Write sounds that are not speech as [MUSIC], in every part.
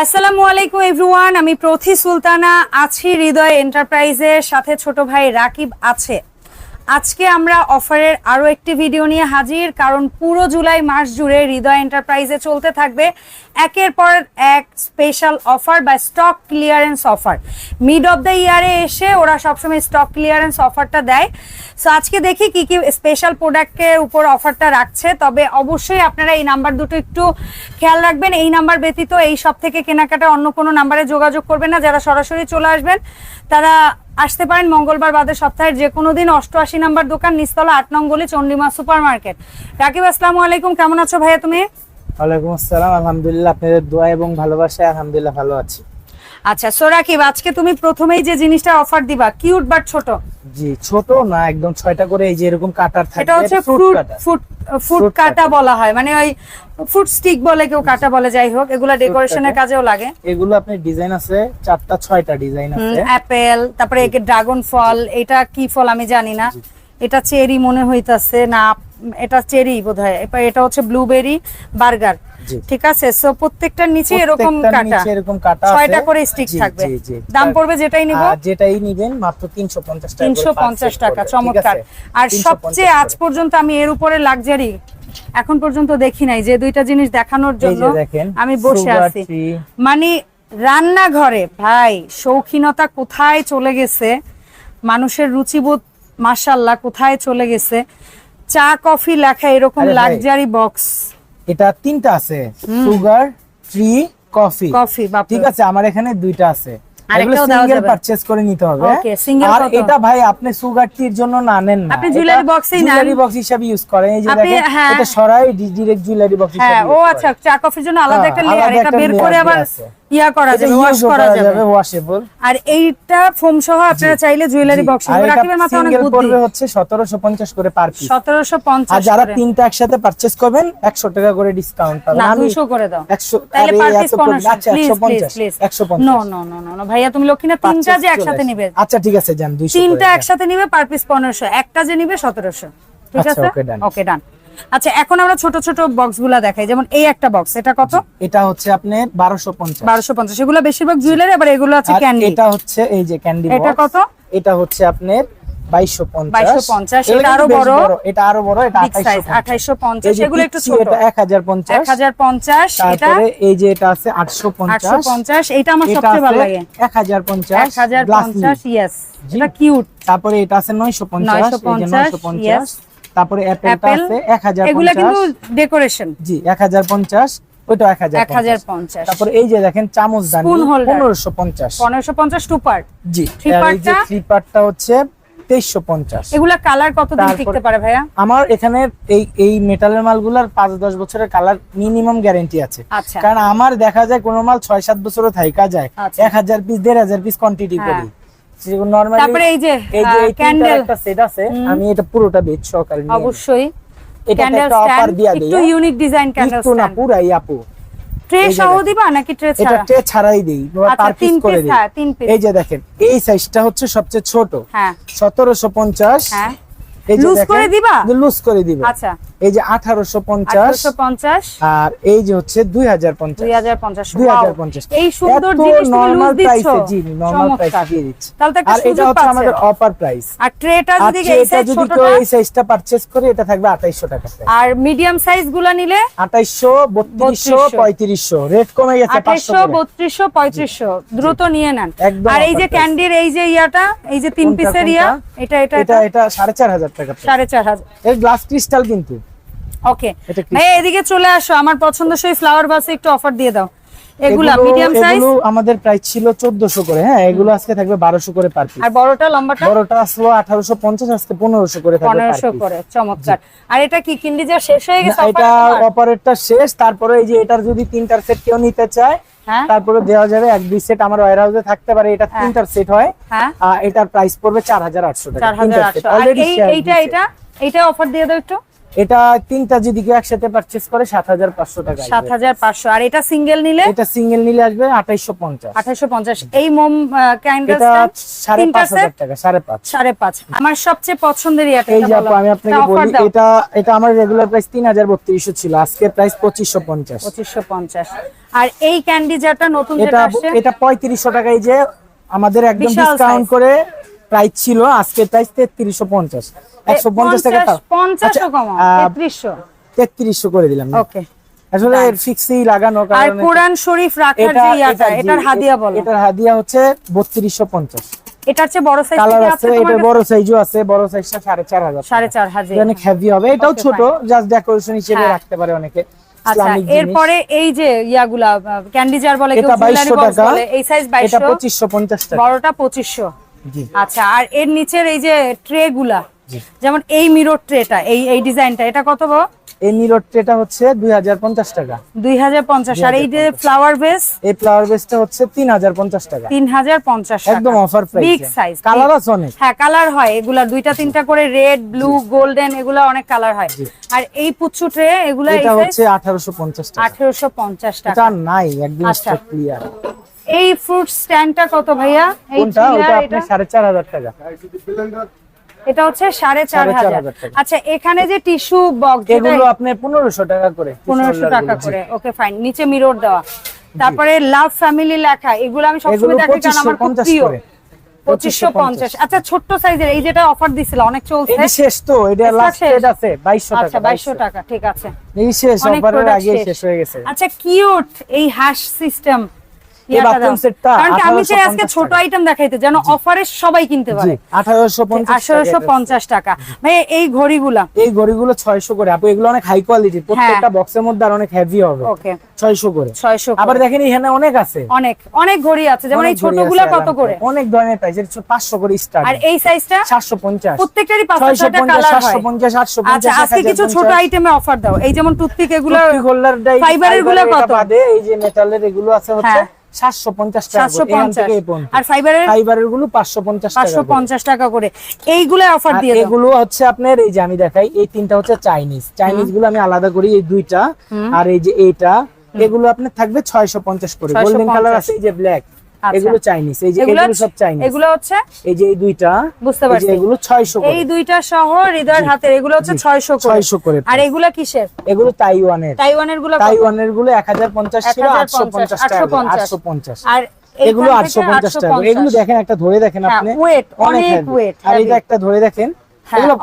আসসালামু আলাইকুম এভরিওয়ান। আমি প্রথি সুলতানা আছি হৃদয় এন্টারপ্রাইজের সাথে ছোট ভাই রাকিব আছে। আজকে আমরা অফারের আরও একটি ভিডিও নিয়ে হাজির, কারণ পুরো জুলাই মাস জুড়ে হৃদয় এন্টারপ্রাইজে চলতে থাকবে একের পর এক স্পেশাল অফার বা stock clearance offer mid of the ইয়ারে এসে ওরা সবসময় স্টক ক্লিয়ারেন্স অফারটা দেয়। সো আজকে দেখি কি কি স্পেশাল প্রোডাক্টের উপর অফারটা রাখছে। তবে অবশ্যই আপনারা এই নাম্বার দুটো একটু খেয়াল রাখবেন। এই নাম্বার ব্যতীত এই সব থেকে কেনাকাটা অন্য কোনো নাম্বারে যোগাযোগ করবেন না। যারা সরাসরি চলে আসবেন, তারা আসতে পারেন মঙ্গলবার বাদে সপ্তাহের যে কোনো দিন অষ্টআশি নাম্বার দোকান নিস্তলা আট নং গলি চন্ডিমা সুপার মার্কেট রাকিব, আসসালামু আলাইকুম। কেমন আছো ভাইয়া তুমি? ওয়ালাইকুম আসসালাম। আলহামদুলিল্লাহ, আপনাদের দোয়া এবং ভালোবাসায় আলহামদুলিল্লাহ ভালো আছি। আচ্ছা সো রাকিব আজকে তুমি প্রথমেই যে জিনিসটা অফার দিবা কিউট বাট ছোট? জি ছোট না একদম ছয়টা করে এই যে এরকম কাটার থাকে এটা হচ্ছে ফ্রুট। ফুড ফুড কাটা বলা হয় মানে ওই ফুড স্টিক বলে কেউ কাটা বলে যাই হোক এগুলা ডেকোরেশনের কাজেও লাগে। এগুলো আপনার ডিজাইন আছে চারটা ছয়টা ডিজাইন আছে। অ্যাপেল তারপরে একে ড্রাগন ফল এটা কি ফল আমি জানি না। এটা চেরি মনে হইতাছে না এটা চেরি বোধহয় এটা হচ্ছে ব্লুবেরি বার্গার। ঠিক আছে? সো প্রত্যেকটার নিচে এরকম কাটা। এরকম কাটা ছয়টা করে স্টিক থাকবে। দাম পড়বে যেটাই নিব। আর যেটাই নিবেন মাত্র 350 টাকা করে তিনশো per পঞ্চাশ set টাকা চমৎকার। আর সবচেয়ে আজ পর্যন্ত আমি এর উপরে লাক্সারি এখন পর্যন্ত দেখি নাই যে দুইটা জিনিস দেখানোর জন্য আমি বসে আছি। মানে রান্নাঘরে ভাই শৌখিনতা কোথায় চলে গেছে? মানুষের রুচিবোধ মাশাল্লাহ কোথায় চলে গেছে? চা কফি লেখা এরকম লাক্সারি বক্স এটা তিনটা আছে। সুগার ট্রি কফি কফি ঠিক আছে আমার এখানে দুইটা আছে। আরেকটাও সিঙ্গেল পারচেজ করে নিতে হবে। আর এটা ভাই আপনি সুগার টির জন্য না নেন না। আপনি jewelry box নেন। জুয়েলারি বক্স হিসাবে ইউজ করেন। এই যে দেখেন হ্যাঁ। এটা সরাই ডিরেক্ট জুয়েলারি বক্স হিসাবে হ্যাঁ ও আচ্ছা চা কফির জন্য আলাদা হ্যাঁ, একটা লেয়ার এটা বের করে আবার। ইয়া করা যাবে ওয়াশ করা যাবে। ওয়াশেবল আর এইটা ফোম সহ আপনারা চাইলে জুয়েলারি বক্স রাকিবের মাথায় অনেক বুদ্ধি। পড়বে হচ্ছে 1750 করে পার পিস সতেরোশো আর যারা তিনটা একসাথে পারচেজ করবেন 100 টাকা করে ডিসকাউন্ট পাবেন। না আমি দুইশো করে দাও। 100 তাহলে পার পিস কম- পনেরোশো। আচ্ছা please please 150 150 no no no no ভাইয়া তুমি লক্ষ্মীনা তিনটা যে একসাথে নিবে। আচ্ছা ঠিক আছে যান 200 তিনটা একসাথে নিবে পার পিস পনেরোশো। একটা যে নিবে সতেরোশো। ঠিক আচ্ছা, আছে? okay, done. ওকে ডান আচ্ছা এখন আমরা ছোট ছোট বক্সগুলা দেখাই। যেমন এই একটা বক্স এটা কত? এটা হচ্ছে আপনার 1250 বারোশো পঞ্চাশ। এগুলো বেশিরভাগ জুয়েলারি আবার এগুলো আছে ক্যান্ডি এটা হচ্ছে এই যে ক্যান্ডি এটা কত? এটা হচ্ছে আপনার 2250 2250, এটা আরও বড়। এটা আরও বড় এটা বিগ সাইজ 2850 আঠাইশো পঞ্চাশ এগুলো একটু পিচ্চি, ছোট। এটা 1050 এক হাজার পঞ্চাশ এটা? তারপরে এই যে এটা আছে আটশো 850 পঞ্চাশ এটা আমার সবচেয়ে ভালো লাগে। 1050 এক হাজার পঞ্চাশ lid। ইয়েস এটা কিউট তারপরে এটা আছে 950 এই যে 950, 950 yes। তারপরে অ্যাপেলটা আছে 1050 এগুলা কিন্তু ডেকোরেশন জি 1050 ওইটা 1050 এক পঞ্চাশ। তারপরে এই যে দেখেন চামচ দানি Spoon holder। 1550 পঞ্চাশ। টু পার্ট জি? থ্রি পার্টটা হচ্ছে 2350 এগুলা কালার কতদিন টিকতে পারে ভাইয়া? আমার এখানে এই এই মেটালের মালগুলার পাঁচ দশ বছরের কালার মিনিমাম গ্যারান্টি আছে। আচ্ছা। কারণ আমার দেখা যায় কোন মাল ছয় সাত বছরও থাইকা যায়। আচ্ছা। এক হাজার পিস দেড় হাজার পিস কোয়ান্টিটি। করি। নর্মালি তারপরে এই যে এই যে ক্যান্ডেল ক্যান্ডেল একটা সেট আছে আমি এটা পুরোটা বেচ সহকারে নিয়ে অবশ্যই। এটাতে একটা অফার দিয়া দেই একটু ইউনিক ডিজাইন ক্যান্ডেল একটু না পুরাই আপু। ট্রে সহ দিবা নাকি ট্রে এটা ট্রে ছাড়াই দেই আচ্ছা পার পিস করে দেই। হ্যাঁ এই যে দেখেন এই সাইজটা হচ্ছে সবচেয়ে ছোট। হ্যাঁ। সতেরোশো পঞ্চাশ হ্যাঁ। দেখেন, করে দিবা? লুজ করে দিবে। আচ্ছা। এই যে আঠারোশো পঞ্চাশ আঠারোশো পঞ্চাশ। আর এই যে হচ্ছে দুই হাজার পঞ্চাশ। দুই হাজার পঞ্চাশ। দুই হাজার পঞ্চাশ। এই সুন্দর জিনিস লুজ price এ, জি নর্মাল প্রাইস। দিয়ে দিচ্ছি। তাহলে একটা সুযোগ আমাদের অফার প্রাইস আর ট্রেটা যদি এই সাইজ যদি কেউ এই সাইজটা পারচেজ করে এটা থাকবে আঠাইশশো টাকা আর মিডিয়াম সাইজগুলা নিলে? আঠাইশশো বত্রিশশো 3200 পঁয়ত্রিশশো। রেট কমে গেছে পাঁচশো আঠাইশশো বত্রিশশো পঁয়ত্রিশশো। দ্রুত নিয়ে নেন। আর এই যে ক্যান্ডির এই যে ইয়াটা এই যে তিন পিসের ইয়া এটা এটা এটা? এটা সাড়ে চার হাজার টাকা সাড়ে চার হাজার। এর গ্লাস ক্রিস্টাল কিন্তু। ওকে ভাই এদিকে চলে আসো আমার পছন্দসই ফ্লাওয়ার ভাসে একটু অফার দিয়ে দাও। এগুলা মিডিয়াম সাইজ আমাদের প্রাইস ছিল করে হ্যাঁ? এগুলো আজকে থাকবে বারোশো করে পার পিস আর বড়টা লম্বাটা? বড়টা আসলো আজকে করে থাকবে। করে চমৎকার। আর এটা কি কিন্ডি যা শেষ হয়ে গেছে এটা অপারেটটা শেষ তারপরে এই যে এটার যদি তিনটার সেট কেউ নিতে চায় তারপরে দেওয়া যাবে এক দুই সেট আমার ওয়ার হাউসে থাকতে পারে এটা তিনটার সেট হয়। আর এটার প্রাইস পড়বে চার হাজার আটশো টাকা এইটা এটা এটা অফার দিয়ে দাও একটু। এটা তিনটা যদি কেউ একসাথে পারচেস করে সাত হাজার পাঁচশো টাকা সাত হাজার পাঁচশো। আর এটা সিঙ্গেল নিলে? এটা সিঙ্গেল নিলে আসবে আঠাইশো পঞ্চাশ। আঠাশশো পঞ্চাশ। এই মোম ক্যান্ডেল সাড়ে পাঁচ হাজার টাকা সাড়ে পাঁচ। সাড়ে পাঁচ। আমার সবচেয়ে পছন্দের এই এটা যে আমি আপনাকে বলি এটা এটা আমার রেগুলার প্রাইস তিন হাজার বত্রিশশো ছিল আজকে প্রাইস পঁচিশশো পঞ্চাশ। পঁচিশশো পঞ্চাশ। আর এই ক্যান্ডি যেটা নতুন এটা এটা পঁয়ত্রিশশো টাকায় যে আমাদের একদম ডিসকাউন্ট করে প্রাইস ছিল আজকে প্রাইস তেত্রিশশো পঞ্চাশ। একশো পঞ্চাশ টাকা আচ্ছা, তেত্রিশশো। করে দিলাম। ওকে। আসলে ফিক্সই লাগানো কারণ কোরআন শরীফ রাখার যে ইয়াটা এটার হাদিয়া বলো। এটার হাদিয়া হচ্ছে বত্রিশশো পঞ্চাশ। এটার চেয়ে বড় সাইজ কালার আছে এটার বড় সাইজও আছে বড় সাইজটা সাড়ে চার হাজার সাড়ে চার হাজার। অনেক হেভি হবে এটাও ছোট জাস্ট ডেকোরেশন হিসেবে হ্যাঁ। রাখতে পারে অনেকে। আচ্ছা এরপরে এই যে ইয়াগুলা ক্যান্ডি জার বলে কেউ এই সাইজ এটা টাকা। বড়টা আচ্ছা আর এর নিচের এই যে ট্রে গুলা যেমন এই মিরর ট্রেটা এই এই ডিজাইনটা এটা কত গো এই মিরর ট্রেটা হচ্ছে দুই হাজার পঞ্চাশ টাকা। দুই হাজার পঞ্চাশ। আর এই যে ফ্লাওয়ার বেস এই ফ্লাওয়ার বেসটা হচ্ছে তিন হাজার পঞ্চাশ টাকা। তিন হাজার পঞ্চাশ একদম offer price big size colour আছে অনেক। হ্যাঁ কালার হয়। এগুলা দুইটা তিনটা করে রেড ব্লু গোল্ডেন এগুলা অনেক কালার হয়। আর এই পুচ্ছু ট্রে এগুলা এটা হচ্ছে আঠারোশো পঞ্চাশ টাকা। আঠেরোশো পঞ্চাশ টাকা। এটা নাই একদম আচ্ছা। ক্লিয়ার এই ফ্রুট স্ট্যান্ডটা কত ভাইয়া? কোনটা? ওটা চার হাজার টাকা। এটা হচ্ছে সাড়ে চার সাড়ে চার হাজার। হাজার টাকা। আচ্ছা এখানে যে টিস্যু বক্স এগুলো আপনার পনেরোশো টাকা করে পনেরোশো Tissue টাকা। করে। ওকে ফাইন নিচে মিরর দেওয়া। তারপরে লাভ ফ্যামিলি লেখা। এগুলো আমি সবসময় এগুলো দেখি কারণ আমার খুব প্রিয়। পঁচিশশো পঞ্চাশ। আচ্ছা ছোট্ট সাইজের এই যেটা অফার দিছিল অনেক চলছে। শেষ তো। এটা এটা লাস্ট রেট আছে বাইশশো আচ্ছা টাকা বাইশশো টাকা। ঠিক আছে। এই শেষ অফারের আগে শেষ। শেষ হয়ে গেছে। আচ্ছা কিউট এই হ্যাশ সিস্টেম এই bathroom set কারণ আমি চাই আজকে ছোট আইটেম দেখাইতে যেন অফারে সবাই কিনতে পারে। আঠারোশো পঞ্চাশ আঠারোশো পঞ্চাশ টাকা। ভাই এই ঘড়িগুলা? এই ঘড়িগুলো করে। আপু এগুলো অনেক হাই কোয়ালিটি প্রত্যেকটা বক্সের মধ্যে আর অনেক হেভি হবে। ওকে। ছয়শো করে। আবার দেখেন এখানে অনেক আছে। অনেক অনেক ঘড়ি আছে। যেমন এই ছোটগুলা কত করে? অনেক ধরনের প্রাইস পাঁচশো করে স্টার্ট আর এই সাইজটা সাতশো পঞ্চাশ। প্রত্যেকটারই পাঁচটা ছয়শো পঞ্চাশ কালার সাতশো হয় পঞ্চাশ আটশো আচ্ছা আজকে কিছু ছোট আইটেমে অফার দাও। এই যেমন টুথপিক এগুলো ফাইবারেরগুলো কত? এই যে মেটালের এগুলো আছে হচ্ছে। হ্যাঁ। সাতশো পঞ্চাশ। আর ফাইবারের? ফাইবারেরগুলো পাঁচশো পঞ্চাশ পাঁচশো পঞ্চাশ টাকা করে। এইগুলো অফার দিয়ে এগুলো হচ্ছে আপনার এই যে আমি দেখাই এই তিনটা হচ্ছে চাইনিজ চাইনিজগুলো আমি আলাদা করি এই দুইটা। আর এই যে এইটা এগুলো আপনার থাকবে ছয়শো পঞ্চাশ করে। গোল্ডেন কালার আছে এই যে ব্ল্যাক। এগুলো চাইনিজ এই যে এগুলো সব চাইনিজ এগুলো হচ্ছে এই যে এই দুইটা বুঝতে পারছি। এগুলো ছয়শো করে। এই দুইটা সহ হৃদয়ের হাতের এগুলো হচ্ছে ছয়শো করে। 600 করে আর এগুলা কিসের? এগুলো তাইওয়ানের তাইওয়ানেরগুলো তাইওয়ানেরগুলো এক হাজার পঞ্চাশ ছিল 1050, আটশো পঞ্চাশ টাকা 850 আটশো পঞ্চাশ। আর এগুলো আটশো পঞ্চাশ টাকা এগুলো দেখেন একটা ধরে দেখেন হ্যাঁ, আপনি। weight, অনেক weight, আর এটা একটা ধরে দেখেন হ্যাঁ, এগুলো।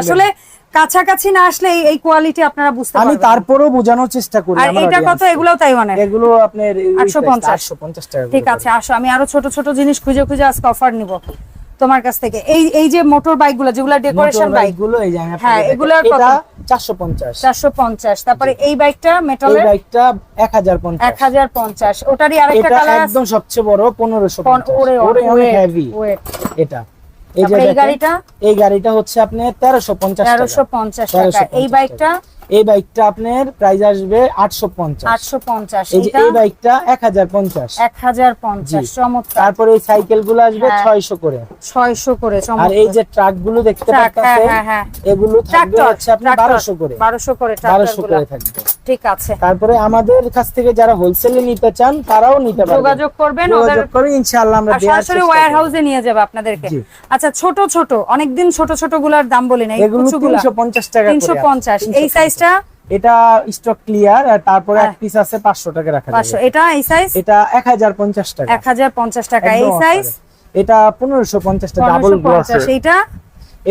আসলে কাছাকাছি না আসলে এই- কোয়ালিটি আপনারা বুঝতে আমি পারবেন না। তারপরেও বোঝানোর চেষ্টা করি আর এটা কত। এগুলোও তাইওয়ানের এগুলো আপনার 850 আটশো পঞ্চাশ। টাকা ঠিক আছে আসো আমি আরও ছোট ছোট জিনিস খুঁজে খুঁজে আজকে অফার নিব তোমার কাছ থেকে। এই এই যে মোটর বাইকগুলো যেগুলো ডেকোরেশন বাইক বাইকগুলো এই যে আমি আপনাকে হ্যাঁ। এগুলোর কত? এটা চারশো পঞ্চাশ। চারশো পঞ্চাশ। তারপরে এই বাইকটা মেটালের এই বাইকটা এক হাজার পঞ্চাশ। এক হাজার পঞ্চাশ। ওটারই আরেকটা কালার একদম সবচেয়ে বড় পনেরোশো ওরে অনেক হেভি এটা। এই গাড়িটা? এই গাড়িটা হচ্ছে আপনার তেরোশো পঞ্চাশ তেরোশো পঞ্চাশ টাকা। এই বাইকটা এই বাইকটা আপনার প্রাইস আসবে আটশো পঞ্চাশ। আটশো পঞ্চাশ এই যে এই বাইকটা এক হাজার পঞ্চাশ। এক হাজার পঞ্চাশ চমৎকার। তারপরে এই সাইকেলগুলো আসবে হ্যাঁ। ছয়শো করে। ছয়শো করে আর এই যে ট্রাকগুলো দেখতে হ্যাঁ, পাচ্ছেন হ্যাঁ। এগুলো থাকবে হচ্ছে আপনার বারোশো করে। বারোশো করে বারোশো করে থাকবে। ঠিক আছে। তারপরে আমাদের কাছ থেকে যারা হোলসেলে নিতে চান তারাও নিতে পারবেন। যোগাযোগ করবেন যোগাযোগ করে ইনশাআল্লাহ আমরা সরাসরি ওয়্যার হাউসে নিয়ে যাবে আপনাদেরকে। আচ্ছা ছোট ছোট অনেকদিন ছোট ছোটগুলার দাম বলি না এগুলো তিনশো পঞ্চাশ টাকা করে। তিনশো পঞ্চাশ। আছে। এই 350 সাইজটা? এটা স্টক ক্লিয়ার আর তারপরে এক হ্যাঁ। পিস আছে পাঁচশো টাকা রাখা পাঁচশো। যাবে। এটা এই সাইজ এটা এক হাজার পঞ্চাশ টাকা। এক হাজার পঞ্চাশ টাকা। এই সাইজ এটা পনেরোশো পঞ্চাশ টাকা ডাবল পঞ্চাশ। এইটা?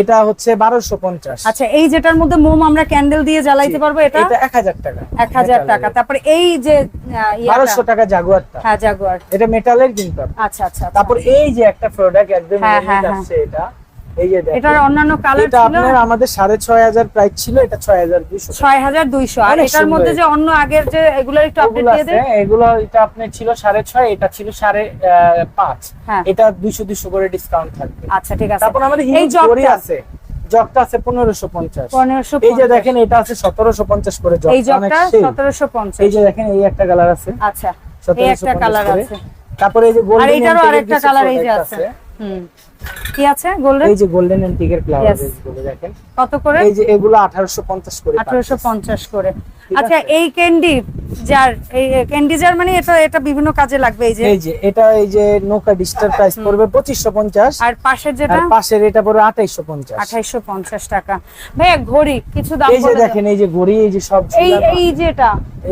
এটা হচ্ছে বারোশো পঞ্চাশ। আচ্ছা এই যেটার মধ্যে মোম আমরা ক্যান্ডেল দিয়ে জ্বালাইতে পারব এটা? এটা এক হাজার টাকা। এক হাজার টাকা। তারপর এই যে বারোশো টাকা জাগুয়ারটা হ্যাঁ জাগুয়ার এটা মেটালের কিন্তু। আচ্ছা আচ্ছা আচ্ছা। তারপর এই যে একটা প্রোডাক্ট একদম হ্যাঁ, unique হ্যাঁ, হ্যাঁ। আসছে এটা। এই যে দেখেন। এটার অন্যান্য কালার ছিল আপনার আমাদের সাড়ে ছয় হাজার প্রাইস ছিল এটা ছয় হাজার দুইশো ছয় হাজার দুইশো। আর এটার মধ্যে যে অন্য আগের যে এগুলোর একটু আপডেট দিয়ে দেন। এগুলো এটা ছিল সাড়ে ছয় এটা ছিল সাড়ে আহ, পাঁচ। হ্যাঁ। এটা দুইশো দুইশো করে ডিসকাউন্ট থাকবে। আচ্ছা ঠিক আছে। তারপর আমাদের এই আছে। জগটা আছে পনেরোশো পঞ্চাশ। পনেরোশো এই যে দেখেন এটা আছে সতেরোশো পঞ্চাশ করে জগ এই জগটা সেই। সতেরোশো পঞ্চাশ। এই যে দেখেন এই একটা কালার আছে। আচ্ছা এই একটা কালার আছে। তারপরে এই যে আর আরেকটা কালার এই যে আছে। হুম। কি আছে? গোল্ডেন এই যে গোল্ডেন অ্যান্টিকের ফ্লাওয়ার. গুলো দেখেন। কত করে? এই যে এগুলো 1850 করে আঠারোশো পঞ্চাশ করে। আচ্ছা এই ক্যান্ডি যার এই ক্যান্ডি মানে এটা এটা বিভিন্ন কাজে লাগবে এই যে? এই যে এটা এই যে নৌকা ডিস্টার প্রাইস পড়বে 2550 আর পাশের যেটা? পাশের এটা পড়বে 2850 আঠাইশো পঞ্চাশ টাকা। ভাইয়া ঘড়ি কিছু দাম এই যে দেখেন এই যে ঘড়ি এই যে সব এই এই যেটা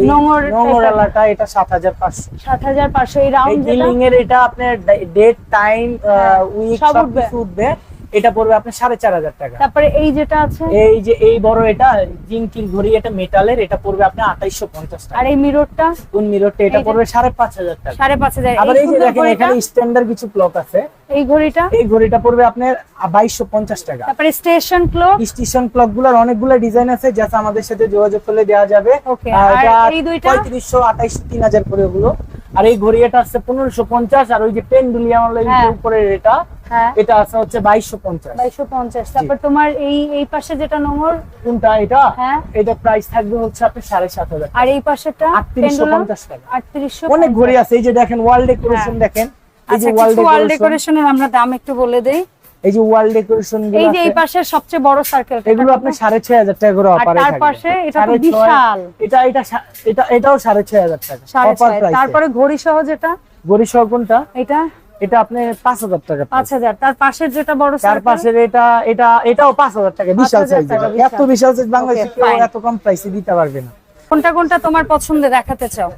নোংর নোংরালাটা এটা 7500 সাত হাজার পাঁচশো এই এই রাউন্ড যেটা? বিলিং এর এটা আপনার ডেট টাইম উইক সব উঠবে। এটা পড়বে আপনার 4500 টাকা। তারপরে এই যেটা আছে? এই যে এই বড় এটা জিঙ্কির ঘড়ি এটা মেটালের এটা পড়বে আপনার 2850 টাকা। আর এই মিররটা? কোন মিররটা? এটা এই যে- পড়বে 5500 টাকা। সাড়ে পাঁচ হাজার। আবার এই যে দেখেন এখানে স্ট্যান্ডার্ড কিছু ক্লক আছে। এই ঘড়িটা? এই ঘড়িটা পড়বে আপনার 2250 টাকা। তারপরে স্টেশন ক্লক স্টেশন ক্লকগুলোর অনেকগুলো ডিজাইন আছে যাতে আমাদের সাথে যোগাযোগ করলে দেওয়া যাবে। আর এই দুইটা? পঁয়ত্রিশশো আঠাইশো তিন হাজার করে ওগুলো। আর এই ঘড়ি এটা আছে পনেরোশো পঞ্চাশ আর ওই যে পেন্ডুলিয়াম হ্যাঁ। উপরে এটা হ্যাঁ। এটা আছে হচ্ছে বাইশশো পঞ্চাশ। বাইশশো পঞ্চাশ। তারপর তোমার এই এই পাশে যেটা নোংর কোনটা এটা? হ্যাঁ। এটা প্রাইস থাকবে হচ্ছে আপনি সাড়ে সাত হাজার আর এই পাশেটা আটত্রিশশো পঞ্চাশ টাকা। আটত্রিশশো অনেক ঘড়ি আছে এই যে দেখেন ওয়ার্ল্ড ডেকোরেশন। দেখেন। এই আচ্ছা যে ওয়ার্ল্ড ডেকোরেশন ডেকোরেশনের আমরা দাম একটু বলে দেই। এই যে ওয়াল ডেকোরেশন এই যে এই পাশের সবচেয়ে বড় সার্কেল এগুলো ছয় হাজার টাকা করে আর অফারে তার পাশে এটা তো বিশাল। এটা এটা এটা এটাও টাকা অফার প্রাইস তারপরে ঘড়ি সহ যেটা? গড়ি সহ কোনটা? এটা? এটা আপনি পাঁচ হাজার টাকা পাঁচ হাজার। তার পাশের যেটা বড় সার্কেল পাশের এটা এটা এটাও পাঁচ হাজার টাকা বিশাল সাইজ এত বিশাল। সাইজ বাংলাদেশে এত কম প্রাইসে দিতে পারবে না। কোনটা কোনটা তোমার পছন্দে দেখাতে চাও?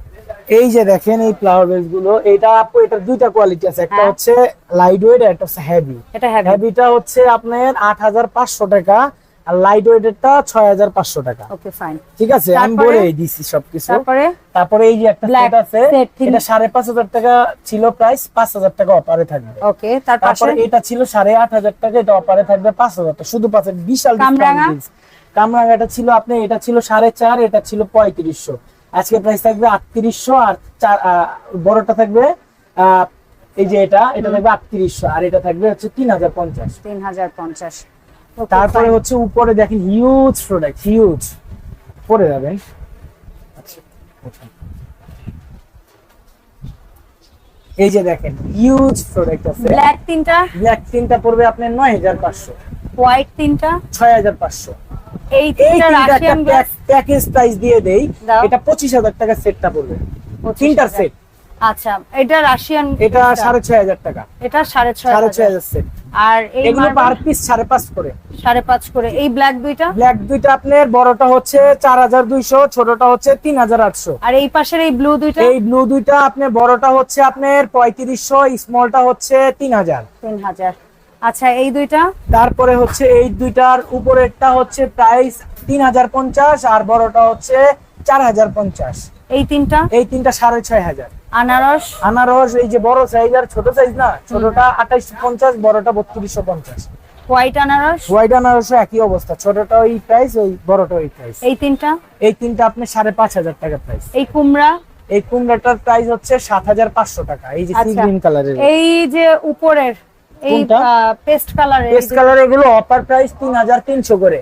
এই যে দেখেন এই ফ্লাওয়ার বেসগুলো এটা আপু এটার দুইটা কোয়ালিটি আছে। একটা হ্যাঁ। হচ্ছে লাইট ওয়েট একটা হচ্ছে হেভি এটা হেভিটা হচ্ছে আপনার আট হাজার পাঁচশো টাকা আর লাইট ওয়েটেরটা ছয় হাজার পাঁচশো টাকা। ওকে ফাইন ঠিক আছে? আমি বলে দিছি সবকিছু। তারপরে? তারপরে এই যে একটা সেট আছে এটা সাড়ে পাঁচ হাজার টাকা ছিল প্রাইস পাঁচ হাজার টাকা অপারে থাকবে। ওকে তারপরে এটা ছিল সাড়ে আট হাজার টাকা এটা অপারে থাকবে পাঁচ হাজার টাকা। শুধু পাঁচ বিশাল কামরাঙা? কামরাঙ্গাটা ছিল আপনি এটা ছিল সাড়ে চার এটা ছিল পঁয়ত্রিশশো। আজকে প্রাইস থাকবে আটত্রিশশো আর চার বড়টা থাকবে এই যে এটা এটা থাকবে আটত্রিশশো আর এটা থাকবে হচ্ছে তিন হাজার পঞ্চাশ। তিন হাজার পঞ্চাশ। তারপরে হচ্ছে উপরে দেখেন হিউজ প্রোডাক্ট হিউজ পরে যাবেন আচ্ছা। এই যে দেখেন হিউজ প্রোডাক্ট আছে। ব্ল্যাক তিনটা? ব্ল্যাক তিনটা পড়বে আপনার নয় হাজার পাঁচশো। হোয়াইট তিনটা? ছয় হাজার পাঁচশো। এই প্যাকেজ প্রাইস দিয়ে দেই। এটা পঁচিশ হাজার টাকা সেটটা পড়বে। তিনটার সেট আচ্ছা এটা রাশিয়ান এটা সাড়ে ছয় হাজার টাকা। এটা সাড়ে ছয় সাড়ে ছয় হাজার। সেট আর এগুলো পার পিস সাড়ে পাঁচ করে। সাড়ে পাঁচ করে। এই ব্ল্যাক দুইটা? ব্ল্যাক দুইটা আপনার বড়টা হচ্ছে চার হাজার দুইশো ছোটটা হচ্ছে তিন হাজার আটশো। আর এই পাশের এই ব্লু দুইটা? এই ব্লু দুইটা আপনার বড়টা হচ্ছে আপনার পঁয়ত্রিশশো স্মলটা হচ্ছে তিন হাজার। তিন হাজার। আচ্ছা এই দুইটা? তারপরে হচ্ছে এই দুইটার উপরেরটা হচ্ছে প্রাইস তিন হাজার পঞ্চাশ আর বড়টা হচ্ছে চার হাজার পঞ্চাশ। এই তিনটা? এই তিনটা সাড়ে ছয় হাজার। আনারস? আনারস এই যে বড় সাইজ আর ছোট সাইজ না ছোটটা আঠাইশো পঞ্চাশ বড়টা বত্রিশশো পঞ্চাশ। হোয়াইট আনারস? হোয়াইট আনারসও একই অবস্থা ছোটটা ওই প্রাইস ওই বড়টা ওই প্রাইস এই তিনটা? এই তিনটা আপনি সাড়ে পাঁচ হাজার টাকা প্রাইস এই কুমড়া? এই কুমড়াটার প্রাইস হচ্ছে সাত হাজার পাঁচশো টাকা এই যে সি। গ্রিন কালারের এই যে উপরের এই? পেস্ট কালারের পেস্ট কালার এগুলো অফার প্রাইস তিন হাজার তিনশো করে।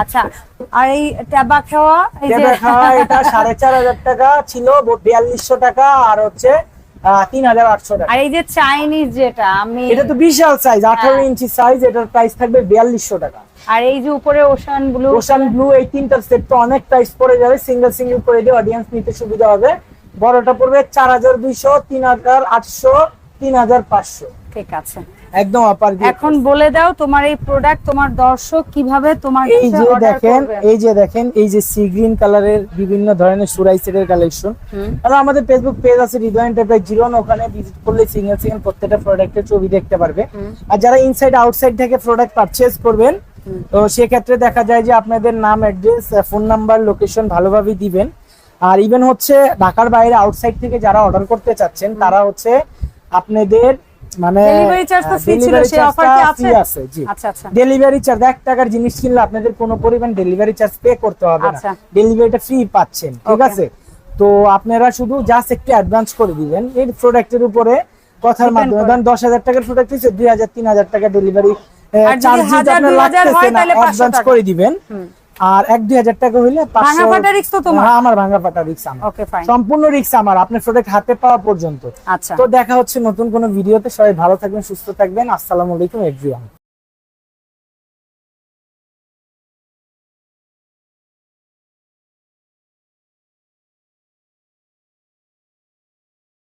আচ্ছা আর এই ট্যাবা খাওয়া এই যে খাওয়া এটা [LAUGHS] সাড়ে চার হাজার টাকা ছিল বিয়াল্লিশশো টাকা আর হচ্ছে তিন হাজার আটশো টাকা। আর এই যে চাইনিজ যেটা আমি এটা তো বিশাল সাইজ হ্যাঁ। ইঞ্চি সাইজ এটার প্রাইস থাকবে বিয়াল্লিশশো টাকা। আর এই যে উপরে ওশান ব্লু ওশান ব্লু এই তিনটার সেট তো অনেক প্রাইস পড়ে যাবে সিঙ্গেল সিঙ্গেল করে দিয়ে অডিয়েন্স নিতে সুবিধা হবে। বড়টা পড়বে চার হাজার দুইশো তিন হাজার আটশো তিন হাজার পাঁচশো। ঠিক আছে। একদম অপার এখন বলে দাও তোমার এই প্রোডাক্ট তোমার দর্শক কীভাবে তোমার এই যে দেখেন এই যে দেখেন এই যে সি গ্রিন কালারের বিভিন্ন ধরনের সুরাই সেটের কালেকশন। আর আমাদের ফেসবুক পেজ আছে হৃদয় এন্টারপ্রাইজ জিরো ওখানে ভিজিট করলে সিঙ্গেল সিঙ্গেল প্রত্যেকটা প্রোডাক্টের ছবি দেখতে পারবে। আর যারা ইনসাইড আউটসাইড থেকে প্রোডাক্ট পারচেজ করবেন তো সেক্ষেত্রে দেখা যায় যে আপনাদের নাম অ্যাড্রেস ফোন নাম্বার লোকেশন ভালোভাবে দিবেন। আর ইভেন হচ্ছে ঢাকার বাইরে আউটসাইড থেকে যারা অর্ডার করতে চাচ্ছেন তারা হচ্ছে আপনাদের মানে Delivery charge তো free ছিল, সেই offer কি আছে? আছে জি। আচ্ছা আচ্ছা। ডেলিভারি চার্জ টাকার জিনিস কিনলে আপনাদের কোনো পরিমাণ ডেলিভারি চার্জ পে করতে হবে না। আচ্ছা। ডেলিভারিটা ফ্রি পাচ্ছেন ঠিক আছে? তো আপনারা শুধু জাস্ট একটু অ্যাডভান্স করে দিবেন। এই প্রোডাক্টের উপরে কথার মাধ্যমে ধরেন দশ হাজার টাকার প্রোডাক্ট হচ্ছে দুই হাজার তিন হাজার টাকা ডেলিভারি আর যদি চার্জ আপনার লাগতেছে না অ্যাডভান্স করে দিবেন। আর এক দুই হাজার টাকা হইলে ভাঙা ফাটা রিক্স তো তোমার? হ্যাঁ, আমার ভাঙা ফাটা রিক্স আমার। ওকে ফাইন সম্পূর্ণ রিক্স আমার আপনার প্রোডাক্ট হাতে পাওয়া পর্যন্ত। আচ্ছা। তো দেখা হচ্ছে নতুন কোনো ভিডিওতে সবাই ভালো থাকবেন সুস্থ থাকবেন। আসসালামু আলাইকুম এভরিওয়ান